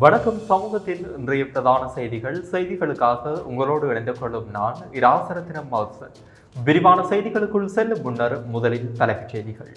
வணக்கம். சமூகத்தின் இன்றைய பிரதான செய்திகள். செய்திகளுக்காக உங்களோடு இணைந்து கொள்ளும் நான் இராசரத்தினம் மால்சன் விரிவான செய்திகளுக்குள் செல்லும் முன்னர் முதலில் தலைப்புச் செய்திகள்.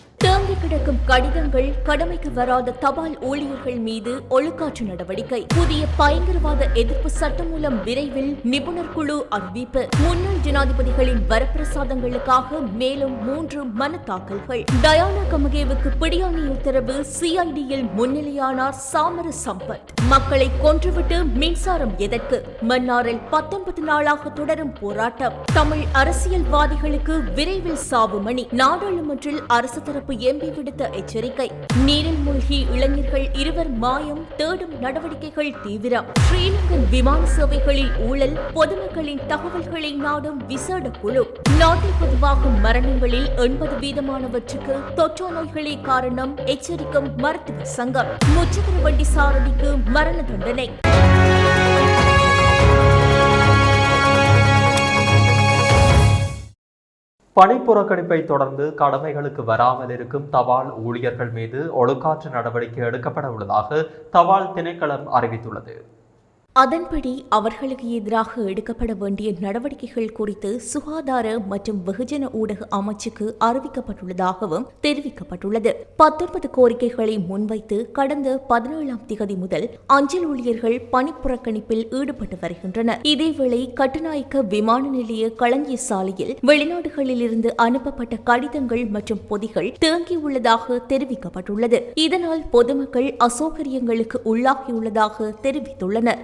கிடக்கும் கடிதங்கள் கடமைக்கு வராத தபால் ஊழியர்கள் மீது ஒழுக்காற்று நடவடிக்கை. புதிய பயங்கரவாத எதிர்ப்பு சட்டம் மூலம் விரைவில் நிபுணர் குழு அறிவிப்பு. முன்னாள் ஜனாதிபதிகளின் வரப்பிரசாதங்களுக்காக மேலும் மூன்று மனு தாக்கல்கள் டயானா கமகேவுக்கு பிடியாணை உத்தரவு சிஐடியில் முன்னிலையானார் சாமர சம்பத். மக்களை கொன்றுவிட்டு மின்சாரம் எதற்கு? மன்னாரில் பத்தொன்பது நாளாக தொடரும் போராட்டம். தமிழ் அரசியல்வாதிகளுக்கு விரைவில் சாவு மணி. நாடாளுமன்றில் அரசு தரப்பு எம்பி விடுத்த எச்சரிக்கை. நீரில் மூழ்கி இளைஞர்கள் இருவர் மாயம் தேடும் நடவடிக்கைகள் தீவிரம். ஸ்ரீலங்கன் விமான சேவைகளில் ஊழல் பொதுமக்களின் தகவல்களை நாடும் விசேட குழு. நாட்டில் பதிவாகும் மரணங்களில் எண்பது வீதமானவற்றுக்கு தொற்றா நோய்களே காரணம் எச்சரிக்கும் மருத்துவ சங்கம். முச்சக்கர வண்டி சாரதிக்கு மரண தண்டனை. பணிப்புறக்கணிப்பை தொடர்ந்து கடமைகளுக்கு வராமல் இருக்கும் தபால் ஊழியர்கள் மீது ஒழுக்காற்று நடவடிக்கை எடுக்கப்பட உள்ளதாக தபால் திணைக்களம் அறிவித்துள்ளது. அதன்படி அவர்களுக்கு எதிராக எடுக்கப்பட வேண்டிய நடவடிக்கைகள் குறித்து சுகாதார மற்றும் வெகுஜன ஊடக அமைச்சுக்கு அறிவிக்கப்பட்டுள்ளதாகவும் தெரிவிக்கப்பட்டுள்ளது. பத்தொன்பது கோரிக்கைகளை முன்வைத்து கடந்த பதினேழாம் திகதி முதல் அஞ்சல் ஊழியர்கள் பணிப்புறக்கணிப்பில் ஈடுபட்டு வருகின்றனர். இதேவேளை கட்டுநாயக்க விமான நிலைய களஞ்சிய சாலையில் வெளிநாடுகளிலிருந்து அனுப்பப்பட்ட கடிதங்கள் மற்றும் பொதிகள் தேங்கியுள்ளதாக தெரிவிக்கப்பட்டுள்ளது. இதனால் பொதுமக்கள் அசௌகரியங்களுக்கு உள்ளாகியுள்ளதாக தெரிவித்துள்ளனர்.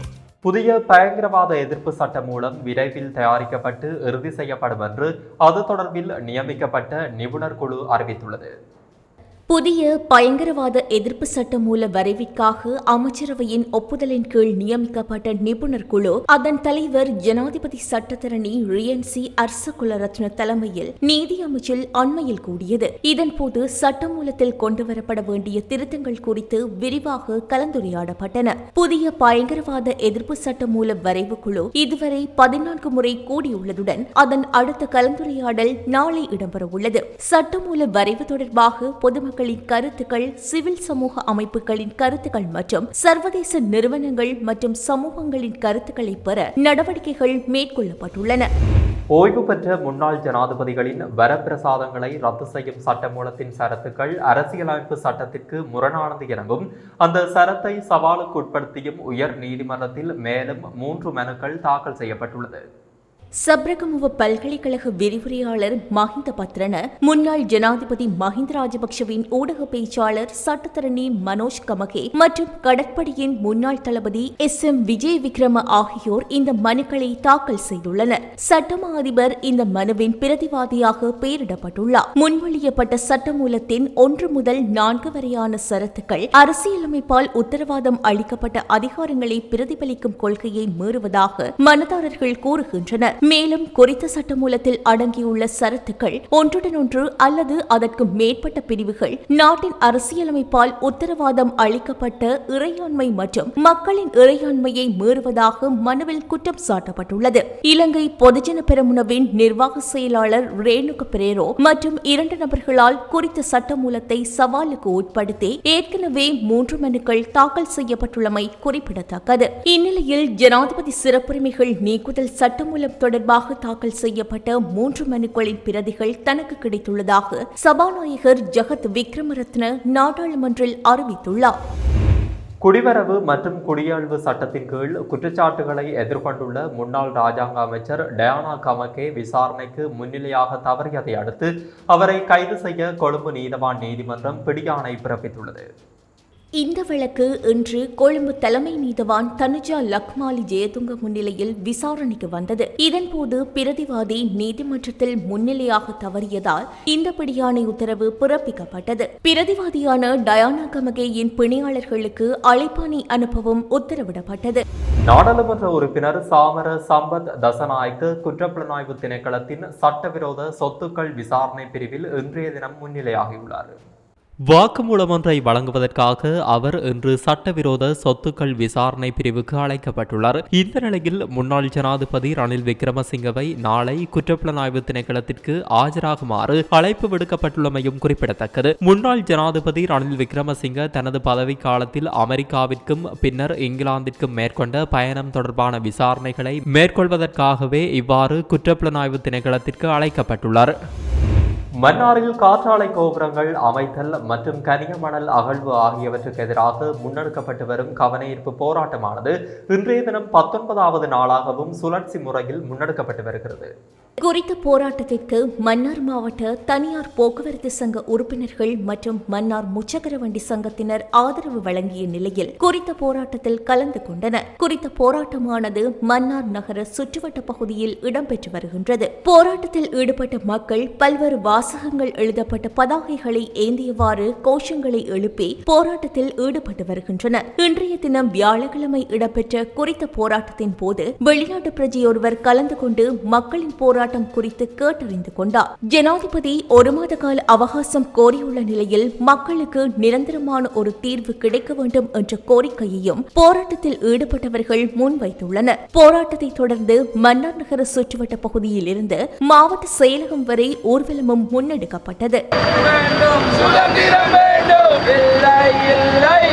புதிய பயங்கரவாத எதிர்ப்பு சட்டம் மூலம் விரைவில் தயாரிக்கப்பட்டு இறுதி செய்யப்படும் என்று அது தொடர்பில் நியமிக்கப்பட்ட நிபுணர் குழு அறிவித்துள்ளது. புதிய பயங்கரவாத எதிர்ப்பு சட்ட மூல வரைவிற்காக அமைச்சரவையின் ஒப்புதலின் கீழ் நியமிக்கப்பட்ட நிபுணர் குழு அதன் தலைவர் ஜனாதிபதி சட்டத்தரணி ரியன்சி அர்சகுலரத்ன தலைமையில் நீதி அமைச்சில் அண்மையில் கூடியது. இதன்போது சட்டமூலத்தில் கொண்டுவரப்பட வேண்டிய திருத்தங்கள் குறித்து விரிவாக கலந்துரையாடப்பட்டன. புதிய பயங்கரவாத எதிர்ப்பு சட்ட மூல வரைவு குழு இதுவரை பதினான்கு முறை கூடியுள்ளதுடன் அதன் அடுத்த கலந்துரையாடல் நாளை இடம்பெறவுள்ளது. சட்டமூல வரைவு தொடர்பாக பொதுமக்கள் பொதுமக்களின் கருத்துக்கள் சிவில் சமூக அமைப்புகளின் கருத்துக்கள் மற்றும் சர்வதேச நிறுவனங்கள் மற்றும் சமூகங்களின் கருத்துக்களை பெற நடவடிக்கைகள் மேற்கொள்ளப்பட்டுள்ளன. ஓய்வு பெற்ற முன்னாள் ஜனாதிபதிகளின் வரப்பிரசாதங்களை ரத்து செய்யும் சட்டமூலத்தின் சரத்துக்கள் அரசியலமைப்பு சட்டத்திற்கு முரணானது எனவும் அந்த சரத்தை சவாலுக்கு உட்படுத்தியும் உயர் நீதிமன்றத்தில் மேலும் மூன்று மனுக்கள் தாக்கல் செய்யப்பட்டுள்ளது. சப்ரகமுவ பல்கலைக்கழக விரிவுரையாளர் மஹிந்த பத்ரன முன்னாள் ஜனாதிபதி மஹிந்த ராஜபக்ஷவின் ஊடக பேச்சாளர் சட்டத்தரணி மனோஜ் கமகே மற்றும் கடற்படையின் முன்னாள் தளபதி எஸ் எம் விஜய் விக்ரம ஆகியோர் இந்த மனுக்களை தாக்கல் செய்துள்ளனர். சட்டமா அதிபர் இந்த மனுவின் பிரதிவாதியாக பெயரிடப்பட்டுள்ளார். முன்மொழியப்பட்ட சட்டமூலத்தின் ஒன்று முதல் நான்கு வரையான சரத்துக்கள் அரசியலமைப்பால் உத்தரவாதம் அளிக்கப்பட்ட அதிகாரங்களை பிரதிபலிக்கும் கொள்கையை மீறுவதாக மனுதாரர்கள் கூறுகின்றனர். மேலும் குறித்த சட்டமூலத்தில் அடங்கியுள்ள சரத்துக்கள் ஒன்றுடன் ஒன்று அல்லது அதற்கு மேற்பட்ட பிரிவுகள் நாட்டின் அரசியலமைப்பால் உத்தரவாதம் அளிக்கப்பட்ட இறையாண்மை மற்றும் மக்களின் இறையாண்மையை மீறுவதாக மனுவில் குற்றம் சாட்டப்பட்டுள்ளது. இலங்கை பொதுஜன பெருமுனவின் நிர்வாக செயலாளர் ரேணுக பிரேரோ மற்றும் இரண்டு நபர்களால் குறித்த சட்டமூலத்தை சவாலுக்கு உட்படுத்தி ஏற்கனவே மூன்று மனுக்கள் தாக்கல் செய்யப்பட்டுள்ளமை குறிப்பிடத்தக்கது. இந்நிலையில் ஜனாதிபதி சிறப்புரிமைகள் நீக்குதல் சட்டமூலம் தொடர்பாக தொடர்பாக தாக்கல் செய்யப்பட்ட மூன்று மனுக்களின் பிரதிகள் தனக்கு கிடைத்துள்ளதாக சபாநாயகர் ஜெகத் விக்ரமரத்ன நாடாளுமன்றில் அறிவித்துள்ளார். குடிவரவு மற்றும் குடியாழ்வு சட்டத்தின் கீழ் குற்றச்சாட்டுகளை எதிர்கொண்டுள்ள முன்னாள் ராஜாங்க அமைச்சர் டயானா கமக்கே விசாரணைக்கு முன்னிலையாக தவறியதை அடுத்து அவரை கைது செய்ய கொழும்பு நீதவான் நீதிமன்றம் பிடியாணை பிறப்பித்துள்ளது. இந்த வழக்கு இன்று கொழும்பு தலைமை நீதவான் தனுஜா லக்மாலி ஜெயதுங்க முன்னிலையில் விசாரணைக்கு வந்தது. இதன்போது பிரதிவாதி நீதிமன்றத்தில் முன்னிலையாக தவறியதால் இந்த பிடியாணை உத்தரவு பிறப்பிக்கப்பட்டது. பிரதிவாதியான டயானா கமகேயின் பிணையாளர்களுக்கு அழைப்பாணி அனுப்பவும் உத்தரவிடப்பட்டது. நாடாளுமன்ற உறுப்பினர் சாமர சம்பத் தசநாய்க்கு குற்றப்புலனாய்வு திணைக்களத்தின் சட்டவிரோத சொத்துக்கள் விசாரணை பிரிவில் இன்றைய தினம் முன்னிலையாகியுள்ளார். வாக்குமூலம் ஒன்றை வழங்குவதற்காக அவர் இன்று சட்டவிரோத சொத்துக்கள் விசாரணை பிரிவுக்கு அழைக்கப்பட்டுள்ளார். இந்த நிலையில் முன்னாள் ஜனாதிபதி ரணில் விக்ரமசிங்கவை நாளை குற்றப்புலனாய்வு திணைக்களத்திற்கு ஆஜராகுமாறு அழைப்பு விடுக்கப்பட்டுள்ளமையும் குறிப்பிடத்தக்கது. முன்னாள் ஜனாதிபதி ரணில் விக்ரமசிங்க தனது பதவி காலத்தில் அமெரிக்காவிற்கும் பின்னர் இங்கிலாந்திற்கும் மேற்கொண்ட பயணம் தொடர்பான விசாரணைகளை மேற்கொள்வதற்காகவே இவ்வாறு குற்றப்புலனாய்வு திணைக்களத்திற்கு அழைக்கப்பட்டுள்ளார். மன்னாரில் காற்றாலை கோபுரங்கள் அமைத்தல் மற்றும் கனியமணல் அகழ்வு ஆகியவற்றுக்கு எதிராக முன்னெடுக்கப்பட்டு வரும் கவனஈர்ப்பு போராட்டமானது இன்றைய தினம் பத்தொன்பதாவது நாளாகவும் சுழற்சி முறையில் முன்னெடுக்கப்பட்டு வருகிறது. குறித்த போராட்டத்திற்கு மன்னார் மாவட்ட தனியார் போக்குவரத்து சங்க உறுப்பினர்கள் மற்றும் மன்னார் முச்சக்கர வண்டி சங்கத்தினர் ஆதரவு வழங்கிய நிலையில் குறித்த போராட்டத்தில் கலந்து கொண்டனர். குறித்த போராட்டமானது மன்னார் நகர சுற்றுவட்ட பகுதியில் இடம்பெற்று வருகின்றது. போராட்டத்தில் ஈடுபட்ட மக்கள் பல்வேறு வாசகங்கள் எழுதப்பட்ட பதாகைகளை ஏந்தியவாறு கோஷங்களை எழுப்பி போராட்டத்தில் ஈடுபட்டு வருகின்றனர். இன்றைய தினம் வியாழக்கிழமை இடம்பெற்ற குறித்த போராட்டத்தின் போது வெளிநாட்டு பிரஜையொருவர் கலந்து கொண்டு மக்களின் போராட்டம் குறித்து கேட்டறிந்து கொண்டார். ஜனாதிபதி ஒரு மாத கால அவகாசம் கோரியுள்ள நிலையில் மக்களுக்கு நிரந்தரமான ஒரு தீர்வு கிடைக்க வேண்டும் என்ற கோரிக்கையையும் போராட்டத்தில் ஈடுபட்டவர்கள் முன்வைத்துள்ளனர். போராட்டத்தை தொடர்ந்து மன்னார் நகர சுற்றுவட்ட பகுதியில் இருந்து மாவட்ட செயலகம் வரை ஊர்வலமும் முன்னெடுக்கப்பட்டது.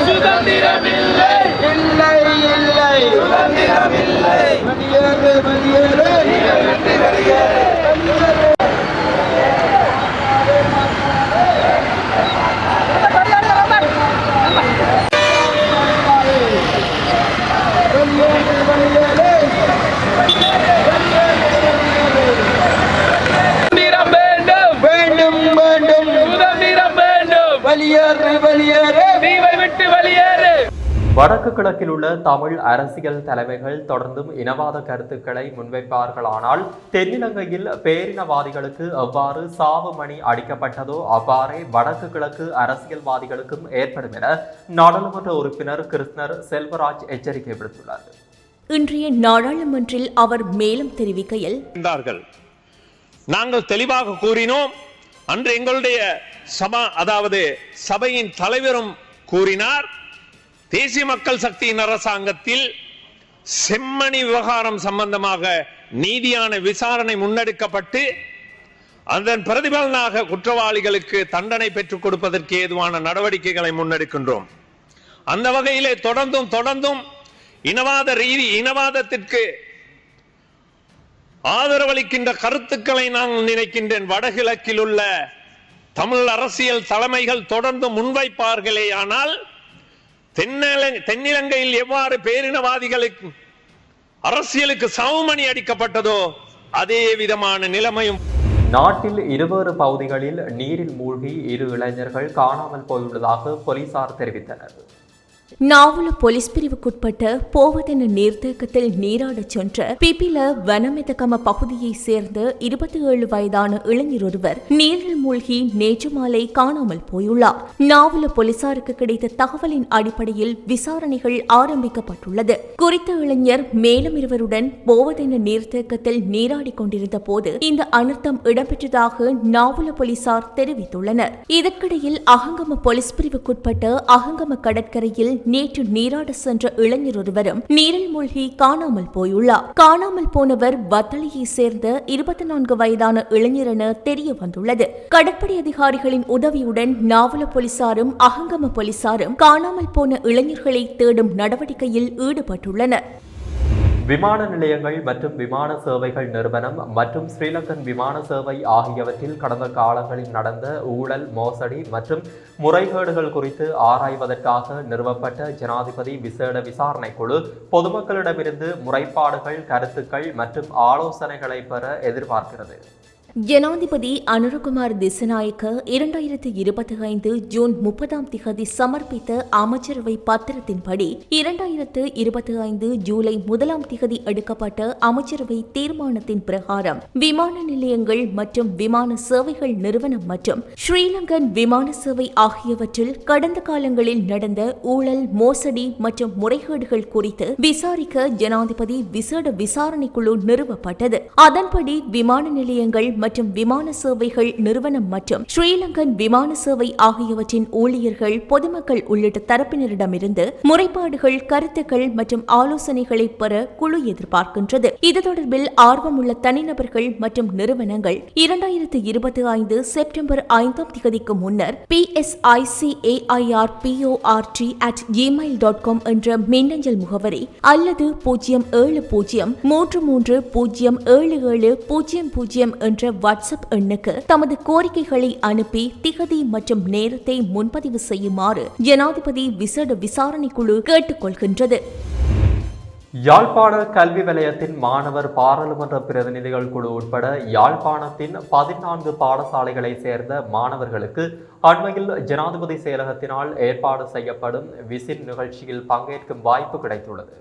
சுதந்திரம் இல்லை. இல்லை. இல்லை வெளியேறு வெளியேறு வேண்டும். வெளியேறு வெளியேறு விட்டு வெளியேறு வடக்கு கிழக்கில் உள்ள தமிழ் அரசியல் தலைமைகள் தொடர்ந்தும் இனவாத கருத்துக்களை முன்வைப்பார்களானால் தென்னிலங்கையில் பேரினவாதிகளுக்கு எவ்வாறு சாவு மணி அடிக்கப்பட்டதோ அவ்வாறே வடக்கு கிழக்கு அரசியல்வாதிகளுக்கும் ஏற்படும் என நாடாளுமன்ற உறுப்பினர் கிருஷ்ணர் செல்வராஜ் எச்சரிக்கை விடுத்துள்ளார். இன்றைய நாடாளுமன்றில் அவர் மேலும் தெரிவிக்கையில் இருந்தார்கள். நாங்கள் தெளிவாக கூறினோம். அன்று எங்களுடைய சபா அதாவது சபையின் தலைவரும் கூறினார். தேசிய மக்கள் சக்தியின் அரசாங்கத்தில் செம்மணி விவகாரம் சம்பந்தமாக நீதியான விசாரணை முன்னெடுக்கப்பட்டு அதன் பிரதிபலனாக குற்றவாளிகளுக்கு தண்டனை பெற்றுக் கொடுப்பதற்கு ஏதுவான நடவடிக்கைகளை முன்னெடுக்கின்றோம். அந்த வகையிலே தொடர்ந்தும் தொடர்ந்தும் இனவாத ரீதி இனவாதத்திற்கு ஆதரவளிக்கின்ற கருத்துக்களை நான் நினைக்கின்றேன். வடகிழக்கில் உள்ள தமிழ் அரசியல் தலைமைகள் தொடர்ந்து முன்வைப்பார்களே ஆனால் தென்னிலங்கையில் எவ்வாறு பேரினவாதிகளுக்கு அரசியலுக்கு சவுமணி அடிக்கப்பட்டதோ அதே விதமான நிலைமையும் நாட்டில் இருவேறு பகுதிகளில் நீரில் மூழ்கி இரு இளைஞர்கள் காணாமல் போயுள்ளதாக போலீசார் தெரிவித்தனர். நாவல போலீஸ் பிரிவுக்குட்பட்ட போவதென நீர்த்தேக்கத்தில் நீராடச் சென்ற பிபில வனமிதகம பகுதியைச் சேர்ந்த இருபத்தி ஏழு வயதான இளைஞர் ஒருவர் நீரில் மூழ்கி நேற்று மாலை காணாமல் போயுள்ளார். நாவல போலீசாருக்கு கிடைத்த தகவலின் அடிப்படையில் விசாரணைகள் ஆரம்பிக்கப்பட்டுள்ளது. குறித்த இளைஞர் மேலும் இருவருடன் போவதென நீர்த்தேக்கத்தில் நீராடிக் கொண்டிருந்த போது இந்த அனர்த்தம் இடம்பெற்றதாக நாவல போலீசார் தெரிவித்துள்ளனர். இதற்கிடையில் அகங்கம போலீஸ் பிரிவுக்குட்பட்ட அகங்கம கடற்கரையில் நேற்று நீராட சென்ற இளைஞர் ஒருவரும் நீரில் மூழ்கி காணாமல் போயுள்ளார். காணாமல் போனவர் வத்தளியை சேர்ந்த இருபத்தி நான்கு வயதான இளைஞர் என தெரிய வந்துள்ளது. கடற்படை அதிகாரிகளின் உதவியுடன் நாவல போலீசாரும் அகங்கம போலீசாரும் காணாமல் போன இளைஞர்களை தேடும் நடவடிக்கையில் ஈடுபட்டுள்ளனர். விமான நிலையங்கள் மற்றும் விமான சேவைகள் நிறுவனம் மற்றும் ஸ்ரீலங்கன் விமான சேவை ஆகியவற்றில் கடந்த காலங்களில் நடந்த ஊழல் மோசடி மற்றும் முறைகேடுகள் குறித்து ஆராய்வதற்காக நிறுவப்பட்ட ஜனாதிபதி விசேட விசாரணை குழு பொதுமக்களிடமிருந்து முறைப்பாடுகள் கருத்துக்கள் மற்றும் ஆலோசனைகளை பெற எதிர்பார்க்கிறது. ஜனாதிபதி அனுரகுமார் திசநாயக்க இரண்டாயிரத்து இருபத்தி ஐந்து ஜூன் முப்பதாம் திகதி சமர்ப்பித்த அமைச்சரவை பத்திரத்தின்படி இரண்டாயிரத்து இருபத்தி ஐந்து ஜூலை முதலாம் திகதி எடுக்கப்பட்ட அமைச்சரவை தீர்மானத்தின் பிரகாரம் விமான நிலையங்கள் மற்றும் விமான சேவைகள் நிறுவனம் மற்றும் ஸ்ரீலங்கன் விமான சேவை ஆகியவற்றில் கடந்த காலங்களில் நடந்த ஊழல் மோசடி மற்றும் முறைகேடுகள் குறித்து விசாரிக்க ஜனாதிபதி விசேட விசாரணைக்குழு நிறுவப்பட்டது. அதன்படி விமான நிலையங்கள் மற்றும் விமான சேவைகள் நிறுவனம் மற்றும் ஸ்ரீலங்கன் விமான சேவை ஆகியவற்றின் ஊழியர்கள் பொதுமக்கள் உள்ளிட்ட தரப்பினரிடமிருந்து முறைப்பாடுகள் கருத்துக்கள் மற்றும் ஆலோசனைகளை பெற குழு எதிர்பார்க்கின்றது. இது தொடர்பில் ஆர்வமுள்ள தனிநபர்கள் மற்றும் நிறுவனங்கள் இரண்டாயிரத்து இருபத்தி ஐந்து செப்டம்பர் ஐந்தாம் திகதிக்கு முன்னர் P S I C A I R P O R T at Gmail dot com என்ற மின்னஞ்சல் முகவரி அல்லது பூஜ்ஜியம் ஏழு பூஜ்ஜியம் மூன்று மூன்று பூஜ்ஜியம் ஏழு ஏழு பூஜ்ஜியம் பூஜ்ஜியம் என்ற என்ற வாட்ஸ்அப் எண்ணுக்கு தமது கோரிக்கைகளை அனுப்பி திகதி மற்றும் நேரத்தை முன்பதிவு செய்யுமாறு ஜனாதிபதி விசேட விசாரணை குழு கேட்டுக்கொள்கின்றது. யாழ்ப்பாண கல்வி வலயத்தின் மாணவர் பாராளுமன்ற பிரதிநிதிகள் குழு உட்பட யாழ்ப்பாணத்தின் பதினான்கு பாடசாலைகளை சேர்ந்த மாணவர்களுக்கு அண்மையில் ஜனாதிபதி செயலகத்தினால் ஏற்பாடு செய்யப்படும் விசின் நிகழ்ச்சியில் பங்கேற்கும் வாய்ப்பு கிடைத்துள்ளது.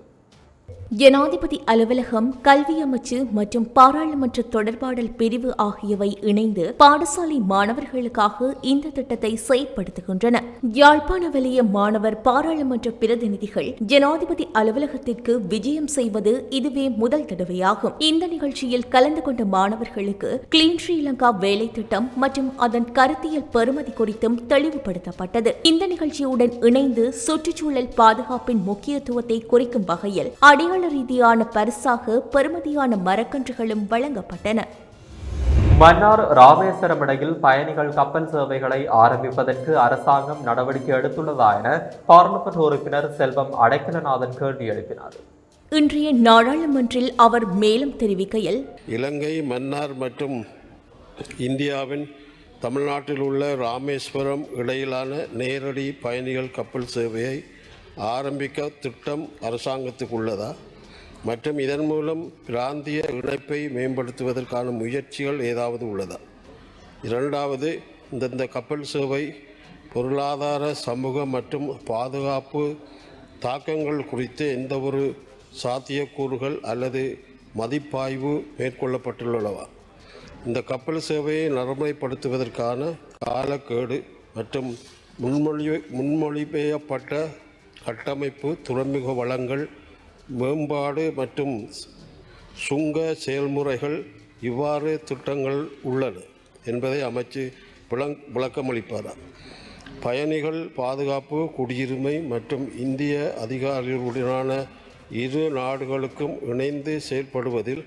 ஜனாதிபதி அலுவலகம் கல்வி அமைச்சு மற்றும் பாராளுமன்ற தொடர்பாடல் பிரிவு ஆகியவை இணைந்து பாடசாலை மாணவர்களுக்காக இந்த திட்டத்தை செயற்படுத்துகின்றன. யாழ்ப்பாண வலய மாணவர் பாராளுமன்ற பிரதிநிதிகள் ஜனாதிபதி அலுவலகத்திற்கு விஜயம் செய்வது இதுவே முதல் தடவையாகும். இந்த நிகழ்ச்சியில் கலந்து கொண்ட மாணவர்களுக்கு கிளீன் ஸ்ரீலங்கா வேலை திட்டம் மற்றும் அதன் கருத்தியல் பெறுமதி குறித்தும் தெளிவுபடுத்தப்பட்டது. இந்த நிகழ்ச்சியுடன் இணைந்து சுற்றுச்சூழல் பாதுகாப்பின் முக்கியத்துவத்தை குறிக்கும் வகையில் அடையாள ரீதியான பரிசாக பெறுமதியான மரக்கன்றுகளும் வழங்கப்பட்டன. மன்னார் ராமேஸ்வரம் இடையில் பயணிகள் கப்பல் சேவைகளை ஆரம்பிப்பதற்கு அரசாங்கம் நடவடிக்கை எடுத்துள்ளதா என பார்லிமெண்ட் உறுப்பினர் செல்வம் அடைக்கலநாதன் கேள்வி எழுப்பினார். இன்றைய நாடாளுமன்றில் அவர் மேலும் தெரிவிக்கையில் இலங்கை மன்னார் மற்றும் இந்தியாவின் தமிழ்நாட்டில் உள்ள ராமேஸ்வரம் இடையிலான நேரடி பயணிகள் கப்பல் சேவையை ஆரம்பிக்க திட்டம் அரசாங்கத்துக்கு உள்ளதா மற்றும் இதன் மூலம் பிராந்திய இணைப்பை மேம்படுத்துவதற்கான முயற்சிகள் ஏதாவது உள்ளதா? இரண்டாவது இந்தந்த கப்பல் சேவை பொருளாதார சமூக மற்றும் பாதுகாப்பு தாக்கங்கள் குறித்து எந்த ஒரு சாத்தியக்கூறுகள் அல்லது மதிப்பாய்வு மேற்கொள்ளப்பட்டுள்ளனவா? இந்த கப்பல் சேவையை நடைமுறைப்படுத்துவதற்கான காலக்கேடு மற்றும் முன்மொழி முன்மொழிபெயப்பட்ட கட்டமைப்பு துறைமுக வளங்கள் மேம்பாடு மற்றும் சுங்க செயல்முறைகள் இவ்வாறு திட்டங்கள் உள்ளன என்பதை அமைச்சு விளங் விளக்கமளிப்பார் பயணிகள் பாதுகாப்பு குடியுரிமை மற்றும் இந்திய அதிகாரிகளுடனான இரு நாடுகளுக்கும் இணைந்து செயல்படுவதில்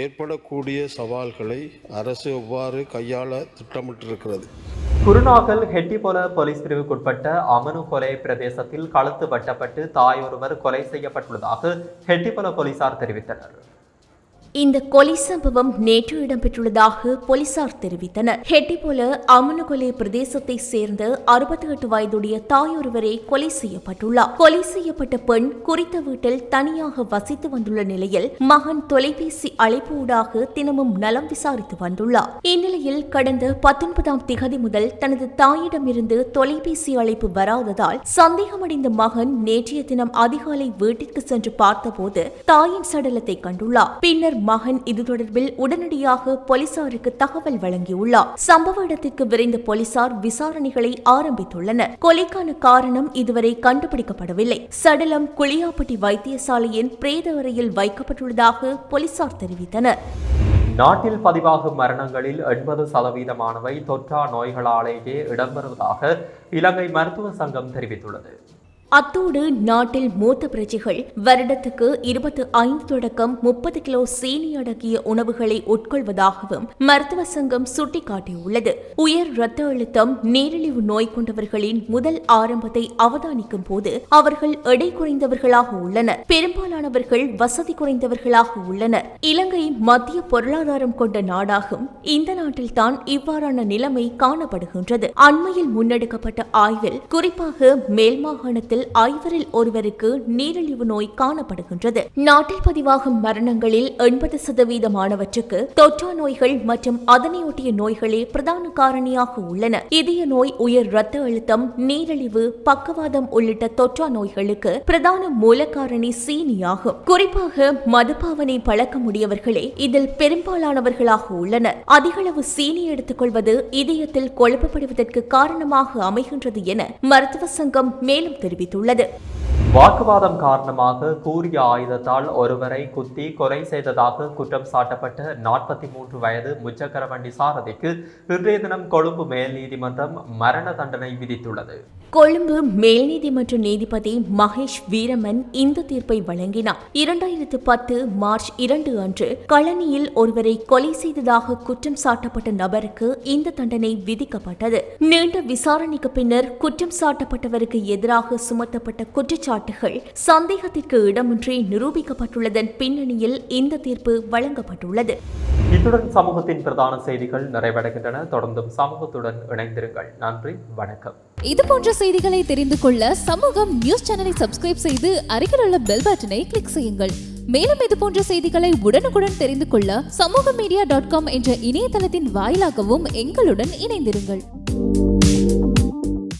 ஏற்படக்கூடிய சவால்களை அரசு எவ்வாறு கையாள திட்டமிட்டிருக்கிறது. குருநாகல் ஹெட்டிபொல போலீஸ் பிரிவுக்குட்பட்ட அமனு கொலை பிரதேசத்தில் கழுத்து வெட்டப்பட்டு தாயொருவர் கொலை செய்யப்பட்டுள்ளதாக ஹெட்டிபொல போலீசார் தெரிவித்தனர். இந்த கொலை சம்பவம் நேற்று இடம்பெற்றுள்ளதாக போலீசார் தெரிவித்தனர். ஹெட்டிபோல அமனுகொலை பிரதேசத்தை சேர்ந்த அறுபத்தி எட்டு வயதுடைய தாயொருவரே கொலை செய்யப்பட்டுள்ளார். கொலை செய்யப்பட்ட பெண் குறித்த வீட்டில் தனியாக வசித்து வந்துள்ள நிலையில் மகன் தொலைபேசி அழைப்பு ஊடாக தினமும் நலம் விசாரித்து வந்துள்ளார். இந்நிலையில் கடந்த பத்தொன்பதாம் திகதி முதல் தனது தாயிடமிருந்து தொலைபேசி அழைப்பு வராததால் சந்தேகமடைந்த மகன் நேற்றைய தினம் அதிகாலை வீட்டிற்கு சென்று பார்த்தபோது தாயின் சடலத்தை கண்டுள்ளார். பின்னர் மகன் இது தொடர்பில் உடனடியாக போலீசாருக்கு தகவல் வழங்கியுள்ளார். சம்பவ இடத்திற்கு விரைந்த போலீசார் விசாரணைகளை ஆரம்பித்துள்ளனர். கொலைக்கான காரணம் இதுவரை கண்டுபிடிக்கப்படவில்லை. சடலம் குளியாப்பட்டி வைத்தியசாலையின் பிரேத அறையில் வைக்கப்பட்டுள்ளதாக போலீசார் தெரிவித்தனர். நாட்டில் பதிவாகும் மரணங்களில் எண்பது சதவீதமானவை தொற்றா நோய்களாலேயே இடம்பெறுவதாக இலங்கை மருத்துவ சங்கம் தெரிவித்துள்ளது. அத்தோடு நாட்டில் மூத்த பிரஜைகள் வருடத்துக்கு இருபத்தி ஐந்து தொடக்கம் முப்பது கிலோ சீனி அடங்கிய உணவுகளை உட்கொள்வதாகவும் மருத்துவ சங்கம் சுட்டிக்காட்டியுள்ளது. உயர் இரத்த அழுத்தம் நீரிழிவு நோய் கொண்டவர்களின் முதல் ஆரம்பத்தை அவதானிக்கும் போது அவர்கள் எடை குறைந்தவர்களாக உள்ளனர். பெரும்பாலானவர்கள் வசதி குறைந்தவர்களாக உள்ளனர். இலங்கை மத்திய பொருளாதாரம் கொண்ட நாடாகும். இந்த நாட்டில்தான் இவ்வாறான நிலைமை காணப்படுகின்றது. அண்மையில் முன்னெடுக்கப்பட்ட ஆய்வில் குறிப்பாக மேல் மாகாணத்தில் ஐவரில் ஒருவருக்கு நீரிழிவு நோய் காணப்படுகின்றது. நாட்டில் பதிவாகும் மரணங்களில் எண்பது சதவீதமானவற்றுக்கு தொற்றா நோய்கள் மற்றும் அதனையொட்டிய நோய்களே பிரதான காரணியாக உள்ளன. இதய நோய் உயர் இரத்த அழுத்தம் நீரிழிவு பக்கவாதம் உள்ளிட்ட தொற்றா நோய்களுக்கு பிரதான மூலகாரணி சீனியாகும். குறிப்பாக மதுபாவனை பழக்கமுடையவர்களே இதில் பெரும்பாலானவர்களாக உள்ளனர். அதிகளவு சீனி எடுத்துக்கொள்வது இதயத்தில் குழப்பப்படுவதற்கு காரணமாக அமைகின்றது என மருத்துவ சங்கம் மேலும் தெரிவித்துள்ளது. கிடைத்துள்ளது வாக்குவாதம் காரணமாக கூறிய ஆயுதத்தால் ஒருவரை குத்தி கொலை செய்ததாக குற்றம் சாட்டப்பட்ட நாற்பத்தி மூன்று வயது முச்சக்கரவண்டி சாரதிக்கு இன்றைய தினம் கொழும்பு மேல் நீதிமன்றம் மரண தண்டனை விதித்துள்ளது. கொழும்பு மேல் நீதிமன்ற நீதிபதி மகேஷ் வீரமன் இந்த தீர்ப்பை வழங்கினார். இரண்டாயிரத்து பத்து மார்ச் இரண்டு அன்று களனியில் ஒருவரை கொலை செய்ததாக குற்றம் சாட்டப்பட்ட நபருக்கு இந்த தண்டனை விதிக்கப்பட்டது. நீண்ட விசாரணைக்கு பின்னர் குற்றம் சாட்டப்பட்டவருக்கு எதிராக சுமத்தப்பட்ட குற்றச்சாட்டு குற்றச்சாட்டுகள் சந்தேகத்திற்கு இடமின்றி நிரூபிக்கப்பட்டுள்ளதன் பின்னணியில் இந்த தீர்ப்பு வழங்கப்பட்டுள்ளது. இத்துடன் சமூகத்தின் பிரதான செய்திகள் நிறைவடைகின்றன. தொடர்ந்தும் சமூகத்துடன் இணைந்திருங்கள். நன்றி வணக்கம். இது போன்ற செய்திகளை தெரிந்து கொள்ள சமூகம் நியூஸ் சேனலை சப்ஸ்கிரைப் செய்து அருகில் உள்ள பெல் பட்டனை கிளிக் செய்யுங்கள். மேலும் இது போன்ற செய்திகளை உடனுக்குடன் தெரிந்து கொள்ள சமூக மீடியா டாட் காம் என்ற இணையதளத்தின் வாயிலாகவும் எங்களுடன் இணைந்திருங்கள்.